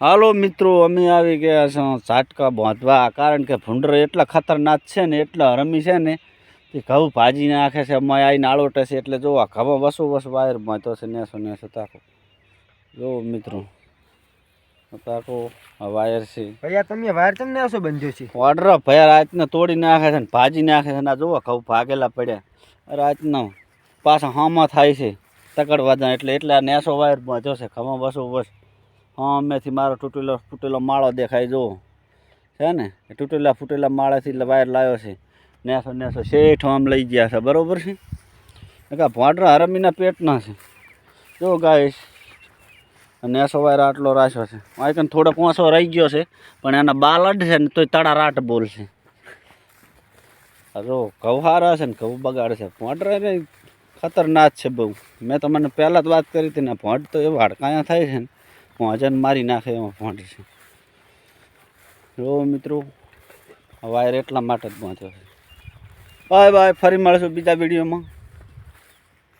હાલો મિત્રો અમે આવી ગયા છો ચાટકા બાંધવા. કારણ કે ભૂંડરો એટલા ખતરનાક છે ને એટલા હરમી છે ને એ ઘઉં ભાજી નાખે છે અમે આવીને આળોટે છે એટલે જો આ ઘઉં વસો વસ વાયર બાંધ્યો છે નેસો નેસો તાકો. જો મિત્રો તાકો આ વાયર છે. ભૈયા તમે વાયર તમને આવશો બંધ્યો છે? ઓર્ડર ભયા રાતને તોડી નાખે છે ને ભાજી નાખે છે ને આ જુઓ ઘઉં ભાગેલા પડ્યા. રાતનો પાછા હામાં થાય છે તકડવાદા એટલે એટલે નેસો વાયર બાંધ્યો છે ખમા બસો બસ હા અમેથી મારો તૂટેલો ફૂટેલો માળો દેખાય, જુઓ. છે ને? એ તૂટેલા ફૂટેલા માળાથી વાયર લાવ્યો છે. નેસો નેસો, શેઠ આમ લઈ ગયા છે. બરોબર છે? કે ભોંડરા હરમીના પેટના છે. જો ગાઈશ નેસો વાયર આટલો રાખ્યો છે. આઈકન થોડો કોસો રહી ગયો છે, પણ એના બાલ અડશે ને તોય તડા રાટ બોલશે. જો ઘઉં હારા છે ને, ઘઉં બગાડશે છે. ભોંડ ખતરનાક છે બહુ. મેં તમને પહેલાં જ વાત કરી હતી ને, ભોંડ તો એવા હડકાયા થાય છે ને. પહોંચને મારી નાખે એમાં ભોંડ છે. જો મિત્રો વાયર એટલા માટે જ પહોંચ્યો છે. બાય બાય, ફરી મળશું બીજા વિડીયોમાં.